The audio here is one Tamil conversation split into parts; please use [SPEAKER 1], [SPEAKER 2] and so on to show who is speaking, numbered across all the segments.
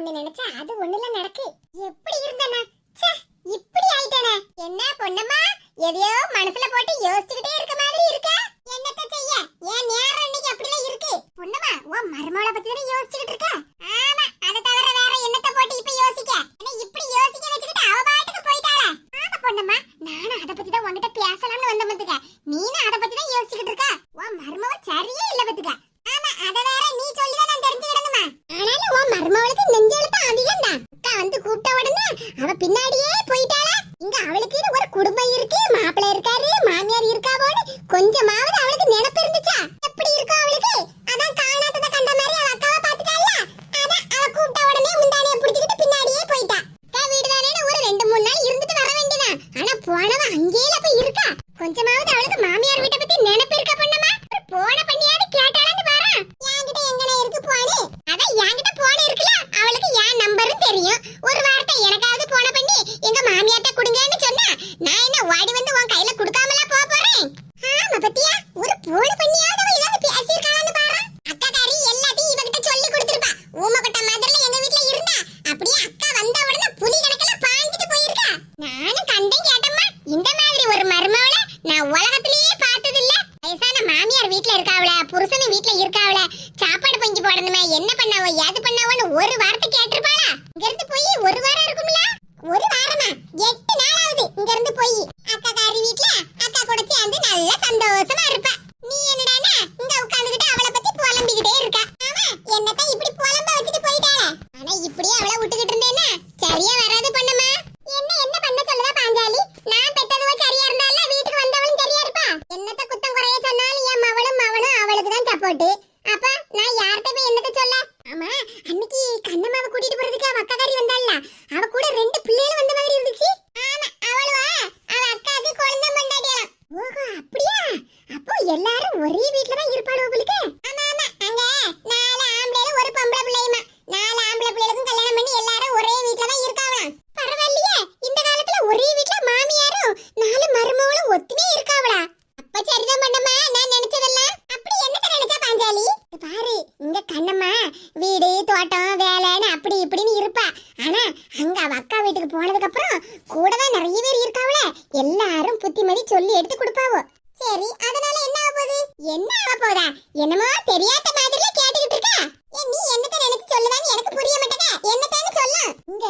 [SPEAKER 1] ஒண்ணு நினைச்சா அது ஒண்ணுல நடக்கு. எப்படி இருந்தனா? இப்படி ஆயிட்டனே. என்ன பொண்ணம்மா எதையோ மனசுல போட்டு யோசிச்சுக்கிட்டே இருக்க மாதிரி இருக்க. என்னத்த செய்ய? ஏன் நேரம் இன்னைக்கு அப்படிலாம் இருக்கு. பொண்ணம்மா உன் மருமகளை பத்தி தானே யோசிச்சுக்கிட்டு இருக்க ஆமா அதை தவிர வேற என்னத்த போட்டு இப்ப யோசிக்க என்ன இப்படி யோசிக்க வச்சுக்கிட்டு அவ பாட்டுக்கு போயிட்டாளே ஆமா பொண்ணம்மா நானும் அதை பத்தி தான் உன்கிட்ட பேசலாம்னு வந்த பத்துக்க நீனும் அதை பத்தி தான் யோசிச்சுக்கிட்டு இருக்க உன் மருமவ சரியே இல்ல பத்துக்க ஆமா அத வேற நீ சொல்லி தான் நான் தெரிஞ்சுக்கிடணுமா ஆனாலும் உன் மருமவளுக்கு நெஞ்செழுத்தம் அதிகம் தான் அக்கா வந்து கூப்பிட்ட உடனே அவ பின்னாடியே போயிட்டாளா இங்க அவளுக்கு ஒரு குடும்பம் இருக்கு மாப்பிள்ளை இருக்காரு மாமியார் இருக்காவோன்னு கொஞ்சமாவது அவளுக்கு நினைப்பு இருந்துச்சா எப்படி இருக்கும் அவளுக்கு அதான் காணாதத கண்ட மாதிரி அவ அக்காவை பாத்துட்டால அதான் அவ கூப்பிட்ட உடனே முந்தானிய புடிச்சுக்கிட்டு பின்னாடியே போயிட்டா அக்கா வீடு தானேன்னு ஒரு ரெண்டு மூணு நாள் இருந்துட்டு வர வேண்டியதான் ஆனா போனவ அங்கேயே போய் இருக்கா கொஞ்சமாவது அவளுக்கு மாமியார் வீட்டை பத்தி நினைப்பு இருக்க பண்ணமா ஒரு போன பண்ணியாவது கேட்டாளான்னு பாரு என்கிட்ட எங்கன இருக்கு போனே அதான் என்கிட்ட போன இருக்குல்ல அவளுக்கு என் நம்பரும் தெரியும் ஒரு வார்த்தை எனக்காவது போன பண்ணி எங்க மாமியார்ட்ட கொடுங்கன்னு சொன்னா நான் என்ன ஓடி வந்து உன் கையில கொடுக்காமல போக போறேன் ஆமா பத்தியா ஒரு போன பண்ணியாவது அவ ஏதாவது பேசியிருக்காளான்னு பாரு அக்காக்காரி எல்லாத்தையும் இவகிட்ட சொல்லி கொடுத்திருப்பா ஊமக்கட்ட மாதிரில எங்க வீட்ல இருந்தா அப்படியே அக்கா வந்த உடனே புலி கணக்குல பாஞ்சிட்டு போயிருக்கா நானும் கண்டேன் கேட்டம்மா இந்த மாதிரி ஒரு மருமவள நான் உலகத்திலேயே பார்த்தது இல்ல வயசான மாமியார் வீட்ல இருக்காவல புருஷனும் வீட்ல இருக்காவல சாப்பாடு பொங்கி போடணுமே என்ன பண்ணாவோ ஏது பண்ணாவோன்னு ஒரு வார்த்தை கேட்டிருப்பாளா இங்க இருந்து போய் ஒரு வாரம் இருக்கும்ல ஒரு வாரமா எட்டு நாள் ஆகுது இங்க இருந்து போய் அக்கா காரி வீட்ல அக்கா கூட சேர்ந்து நல்ல சந்தோஷமா இருப்பா நீ என்னடானா இங்க உட்கார்ந்துகிட்டு அவளை பத்தி புலம்பிக்கிட்டே இருக்கா ஆமா என்னத்தான் இப்படி புலம்ப வச்சுட்டு போயிட்டாளே ஆனா இப்படியே அவளை விட்டுக்கிட்டு இருந்தேன்னா சரியா வராது பண்ணுமா என்ன என்ன பண்ண சொல்லுதா பாஞ்சாலி நான் பெத்ததும் சரியா இருந்தால வீட்டுக்கு வந்தவளும் சரியா இருப்பா என்னத்த குத்தம் குறைய சொன்னாலும் என் மவளும் மவனும் அவளுக்கு தான் சப்போர்ட் அப்ப நான் யார்கிட்ட போய் என்னத்த சொல்ல ஆமா அன்னைக்கு கண்ணம்மாவை கூட்டிட்டு போறதுக்கு அவ அக்காக்காரி வந்தாள்ல அவ கூட ரெண்டு பிள்ளைகள் வந்த மாதிரி இருந்துச்சு ஆமா அவளுவா அவ அக்காக்கு குழந்தை பண்ணாடியாம் ஓஹோ அப்படியா அப்போ எல்லாரும் ஒரே வீட்ல தான் இருப்பாளோ உங்களுக்கு ஆமா ஆமா. அங்க நாலு ஆம்பளைல ஒரு பொம்பளை பிள்ளையுமா? நாலு ஆம்பளை பிள்ளைகளுக்கும் கல்யாணம் பண்ணி எல்லாரும் ஒரே வீட்ல தான் இருக்காவலாம். பரவாயில்லையே. இந்த காலத்துல ஒரே வீட்ல மாமியாரும் நாலு மருமகளும் ஒத்துமே இருக்காவளா? அப்ப சரிதான் பண்ணம்மா நான் நினைச்சதெல்லாம் அப்படி என்னத்த நினைச்சா பாஞ்சாலி? பாரு இங்க கண்ணம்மா வீடு தோட்டம் வேலைன்னு அப்படி இப்படின்னு இருப்பா. ஆனா அங்க அவ அக்கா வீட்டுக்கு போனதுக்கு அப்புறம் கூட தான் நிறைய பேர் இருக்காவல எல்லாரும் புத்திமதி சொல்லி எடுத்து கொடுப்பாவோ. சரி அதனால என்ன ஆக போகுது? என்ன ஆக போதா என்னமோ தெரியாத மாதிரி கேட்டுக்கிட்டு இருக்கா? ஏன் நீ என்னத்த நினைச்சு சொல்லுதான்னு எனக்கு புரிய மாட்டேங்க. என்னத்தான்னு சொல்ல. இங்க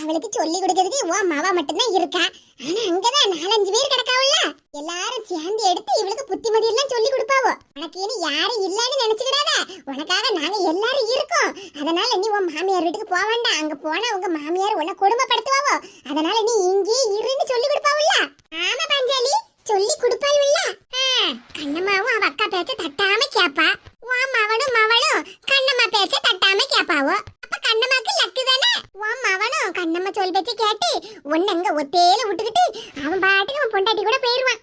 [SPEAKER 1] அவளுக்கு சொல்லி கொடுக்கறதுக்கு உன் மாவா மட்டும்தான் இருக்கா. ஆனா அங்கதான் நாலஞ்சு பேர் கிடக்காவுல்ல. எல்லாரும் சேர்ந்து எடுத்து இவளுக்கு புத்திமதி எல்லாம் சொல்லி கொடுப்பாவோ. இனி யாரும் இல்லைன்னு நினைச்சுக்கிடாத. உனக்காக நாங்க எல்லாரும் இருக்கோம். அதனால நீ உன் மாமியார் வீட்டுக்கு போக வேண்டாம். அங்க போனா உங்க மாமியார் உன்னை கொடுமைப்படுத்துவாவோ. அதனால நீ இங்கே இருன்னு சொல்லி கொடுப்பாவுல்ல. ஆமா பஞ்சாலி. சொல்லி கொடுப்பாள்ல கண்ணம்மாவும் அவ அக்கா பேச்ச தட்டாம கேப்பா. உன் மவனும் மவளும் கண்ணம்மா பேச்ச தட்டாம கேப்பாவோ. அப்ப கண்ணம்மாக்கு லக்கு தானே? உன் மவனும் கண்ணம்மா சொல் பேச்ச கேட்டு உன்னை அங்க ஒத்தேல விட்டுக்கிட்டு அவன் பாட்டுக்கு அவன் பொண்டாட்டி கூட போயிருவான்.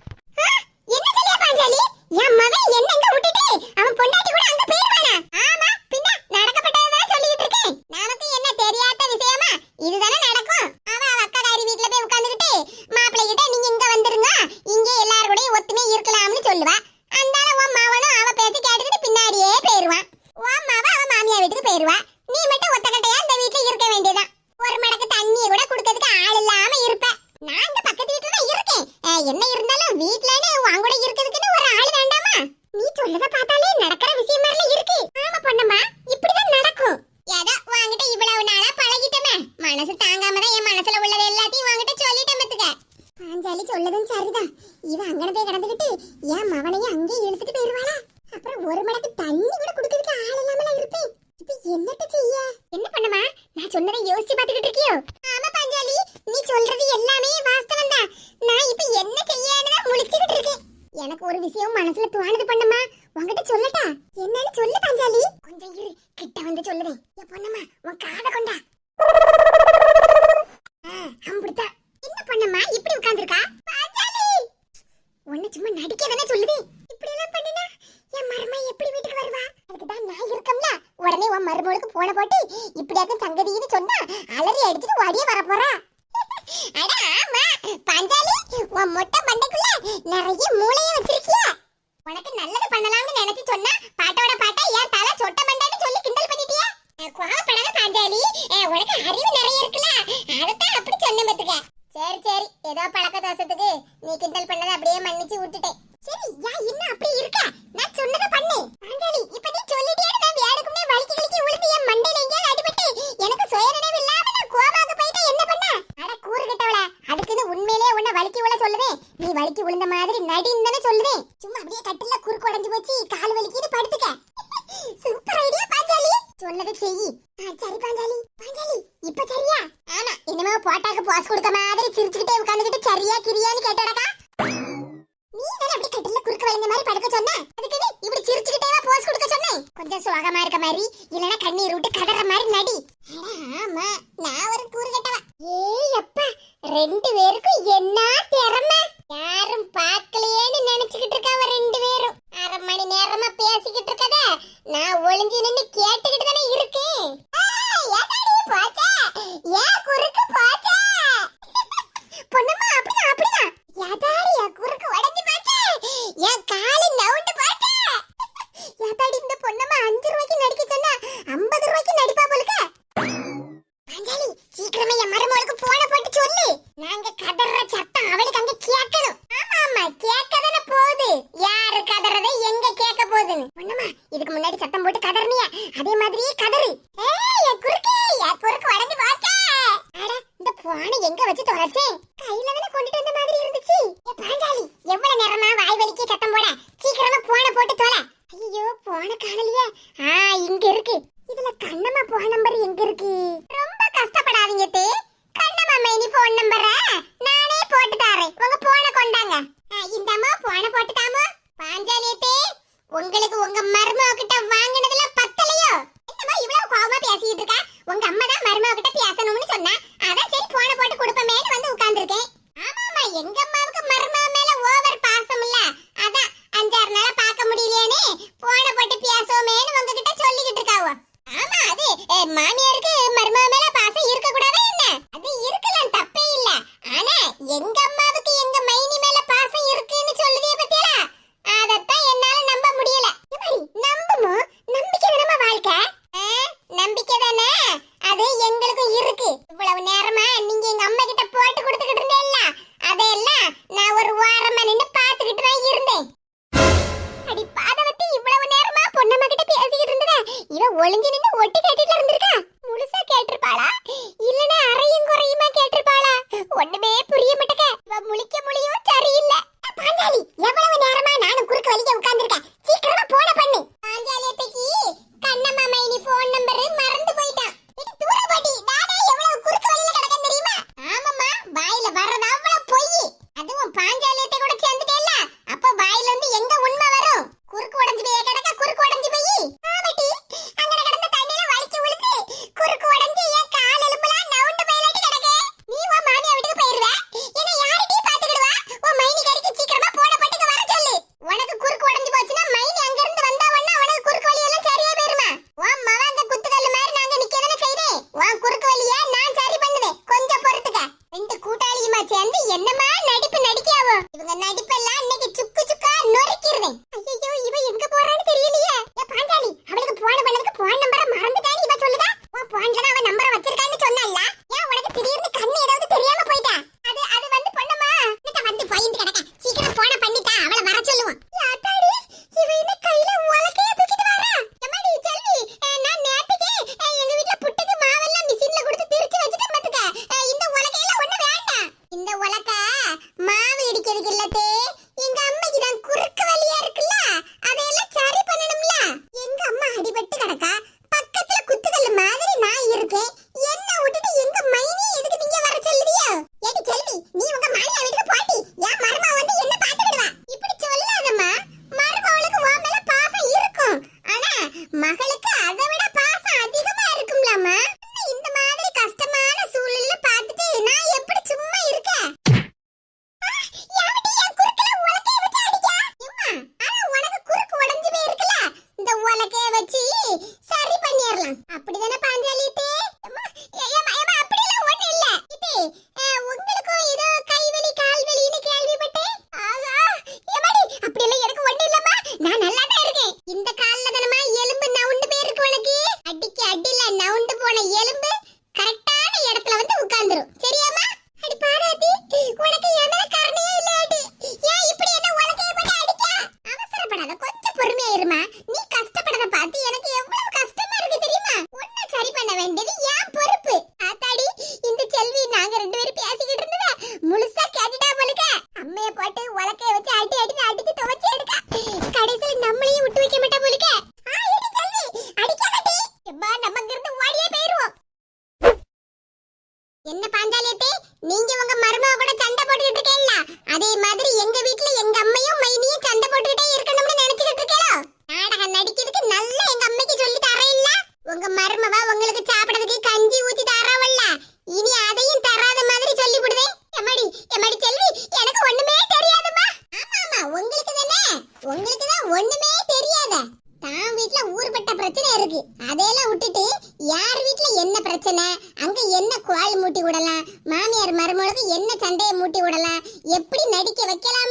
[SPEAKER 1] என்ன சொல்லியா பாஞ்சாலி? என் மகன் என்ன அங்க விட்டுட்டு அவன் பொண்டாட்டி கூட அங்க போயிருவானா? ஆமா பின்ன நடக்கப்பட்டதான் சொல்லிட்டு இருக்கேன் நமக்கு என்ன தெரியாத விஷயமா இதுதானே நடக்கும் அவ அவ அக்காக்காரி வீட்ல போய் உட்கார்ந்துகிட்டு மாப்பிள்ளை கிட்ட நீங்க இங்க வந்துருங்க இங்க எல்லாரும் கூடயும் ஒத்துமே இருக்கலாம்னு சொல்லுவா. அந்தால உன் மாவனும் அவ பேசி கேட்டுக்கிட்டு பின்னாடியே போயிருவான் உன் மாவ அவ மாமியா வீட்டுக்கு போயிருவா. நீ மட்டும் ஒத்தக்கட்டையா இந்த வீட்டுல இருக்க வேண்டியதான் ஒரு மடக்கு தண்ணியை கூட குடுக்கிறதுக்கு ஆள் இல்லாம இருப்ப. நான் இந்த பக்கத்து வீட்டுல தான் இருக்கேன். என்ன இருந்தாலும் வீட்லன்னு உன் கூட இருக்கிறதுக்குன்னு ஒரு ஆள் வேண்டாமா? நீ சொல்லத பார்த்தாலே நடக்கிற விஷயம் மாதிரில இருக்கு. ஆமா பொண்ணம்மா இப்படிதான் நடக்கும். ஏதோ வாங்கிட்ட இவ்வளவு நாளா பழகிட்டமே. மனசு தாங்காம தான் என் மனசுல உள்ளது எல்லாத்தையும் வாங்கிட்ட சொல்லிட்டேன் பத்துக்க பாஞ்சாலி சொல்லதும் சரிதான் இவ அங்கன போய் கிடந்துகிட்டு என் மவனையும் அங்கேயே இழுத்துட்டு போயிருவாளா அப்புறம் ஒரு மடக்கு தண்ணி கூட குடுக்கிறதுக்கு ஆள் இல்லாமல இருப்பேன் இப்ப என்னத்த செய்ய என்ன பண்ணுமா நான் சொன்னதை யோசிச்சு பாத்துக்கிட்டு இருக்கியோ ஆமா பாஞ்சாலி நீ சொல்றது எல்லாமே வாஸ்தவம் தான் நான் இப்ப என்ன செய்யன்னு தான் முழிச்சுக்கிட்டு இருக்கேன் எனக்கு விஷயம் மனசுல தோணுது பண்ணுமா. உன்கிட்ட சொல்லட்டா? என்னன்னு சொல்லு பாஞ்சாலி. கொஞ்சம் இரு கிட்ட வந்து சொல்லுதேன் என் பொண்ணம்மா உன் காத கொண்டா. ஆ, என்ன பண்ணம்மா இப்படி உட்கார்ந்திருக்கா? பாஞ்சாலி! உன்னை சும்மா நடிக்க தானே சொல்லுது. இப்படி எல்லாம் பண்ணினா என் மருமை எப்படி வீட்டுக்கு வருவா? அதுக்கு தான் நான் இருக்கம்ல. உடனே உன் மருமகளுக்கு போன போட்டு இப்படியாக்கும் சங்கதின்னு சொன்னா அலறி அடிச்சுட்டு ஓடியே வர போறா அட ஆமா. பாஞ்சாலி உன் மொட்டை என்னமோ போட்டாக்கு போஸ் கொடுத்த மாதிரி சிரிச்சுக்கிட்டே உட்கார்ந்துகிட்டு சரியா கிரியான்னு கேட்டடக்கா. நீ வேற அப்படி கட்டில குறுக்கு வளைந்த மாதிரி படுக்க சொன்ன? அதுக்கு நீ இப்படி சிரிச்சுக்கிட்டே போஸ் கொடுக்க சொன்னேன் கொஞ்சம் சோகமா இருக்க மாதிரி இல்லனா கண்ணீர் விட்டு கதற மாதிரி நடி. ஆமா நான் ஒரு கூறு கட்டவா. ஏய் அப்பா ரெண்டு பேருக்கும் என்ன திறமை? யாரும் பார்க்கலையேன்னு நினைச்சுக்கிட்டு இருக்காவ ரெண்டு பேரும். அரை மணி நேரமா பேசிக்கிட்டு இருக்கத. நான் ஒளிஞ்சு நின்னு அவளுக்கு போன போட்டு சொல்லு. நாங்க கதற சத்தம் அவளுக்கு அங்க கேட்கணும். ஆமா ஆமா கேட்க போகுது. யாரு கதறத எங்க கேட்க போகுதுன்னு? ஒண்ணுமா இதுக்கு முன்னாடி சத்தம் போட்டு கதறனியா. அதே மாதிரி கதறு. ஏய் குறுக்கு குறுக்கு வளைஞ்சு போச்சே அட இந்த பானை எங்க வச்சு தொலைச்சேன் கையில தானே கொண்டுட்டு வந்த மாதிரி இருந்துச்சு. ஏ பாஞ்சாலி எவ்வளவு நேரமா வாய் வலிக்கு சத்தம் சீக்கிரமா போனை போட்டு தொலை. ஐயோ போன காணலையே. ஆ இங்க இருக்கு. இதுல கண்ணம்மா போன நம்பர் எங்க இருக்கு? ரொம்ப கஷ்டப்படாதீங்க தே. number. ஒண்ணுமே புரிய சேர்ந்து என்னமா நடிப்பு நடிக்காவோ? இவங்க நடிப்பெல்லாம் என்ன பாஞ்சாலியத்தே நீங்க உங்க மருமக கூட சண்டை போட்டுக்கிட்டு இருக்கேன்ல? அதே மாதிரி எங்க வீட்ல எங்க அம்மையும் மைனியும் சண்டை போட்டுக்கிட்டே இருக்கணும்னு நினைச்சுட்டு இருக்கேளோ? நாடகம் நடிக்கிறதுக்கு நல்லா எங்க அம்மைக்கு சொல்லி தரையில்ல உங்க மருமவ உங்களுக்கு சாப்பிடுறதுக்கு கஞ்சி ஊத்தி தரவல்ல. இனி அதையும் தராத மாதிரி சொல்லி விடுதே எம்மாடி எம்மாடி செல்வி எனக்கு ஒண்ணுமே தெரியாதுமா ஆமாமா உங்களுக்கு தானே? உங்களுக்கு தான் ஒண்ணுமே தெரியாத. தான் வீட்ல ஊர்பட்ட பிரச்சனை இருக்கு. அதையெல்லாம் விட்டுட்டு யார் வீட்ல என்ன பிரச்சனை? மூட்டி விடலாம். மாமியார் மருமகளுக்கு என்ன சண்டையை மூட்டி விடலாம்? எப்படி நடிக்க வைக்கலாம்